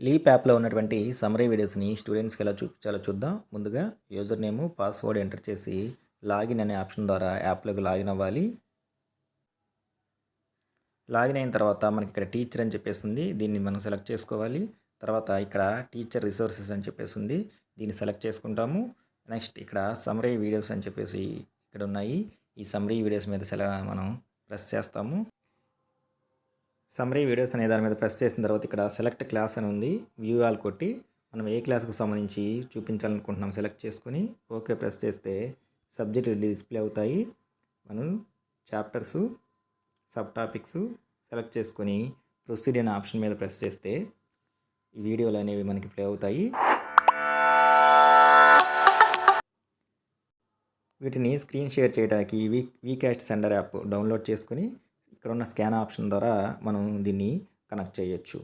Leap యాప్లో ఉన్నటువంటి summary వీడియోస్ని స్టూడెంట్స్కి ఎలా చూపించాలో చూద్దాం. ముందుగా యూజర్ నేమ్ పాస్వర్డ్ ఎంటర్ చేసి లాగిన్ అనే ఆప్షన్ ద్వారా యాప్లోకి లాగిన్ అవ్వాలి. లాగిన్ అయిన తర్వాత మనకి ఇక్కడ టీచర్ అని చెప్పేసి ఉంది దీన్ని మనం సెలెక్ట్ చేసుకోవాలి. తర్వాత ఇక్కడ టీచర్ రిసోర్సెస్ అని చెప్పేసి ఉంది దీన్ని సెలెక్ట్ చేసుకుంటాము. నెక్స్ట్ ఇక్కడ సమరీ వీడియోస్ అని చెప్పేసి ఇక్కడ ఉన్నాయి. ఈ సమరీ వీడియోస్ మీద సెల మనం ప్రెస్ చేస్తాము. సమరీ వీడియోస్ అనే దాని మీద ప్రెస్ చేసిన తర్వాత ఇక్కడ సెలెక్ట్ క్లాస్ అని ఉంది. వ్యూ ఆల్ కొట్టి మనం ఏ క్లాస్కు సంబంధించి చూపించాలనుకుంటున్నాం సెలెక్ట్ చేసుకొని ఓకే ప్రెస్ చేస్తే సబ్జెక్ట్ డిస్ప్లే అవుతాయి. మనం చాప్టర్సు సబ్ టాపిక్స్ సెలెక్ట్ చేసుకొని ప్రొసీడ్ అనే ఆప్షన్ మీద ప్రెస్ చేస్తే ఈ వీడియోలు అనేవి మనకి ప్లే అవుతాయి. వీటిని స్క్రీన్ షేర్ చేయడానికి V VCast sender app download చేసుకొని ఇక్కడ ఉన్న స్కాన్ ఆప్షన్ ద్వారా మనం దీన్ని కనెక్ట్ చేయొచ్చు.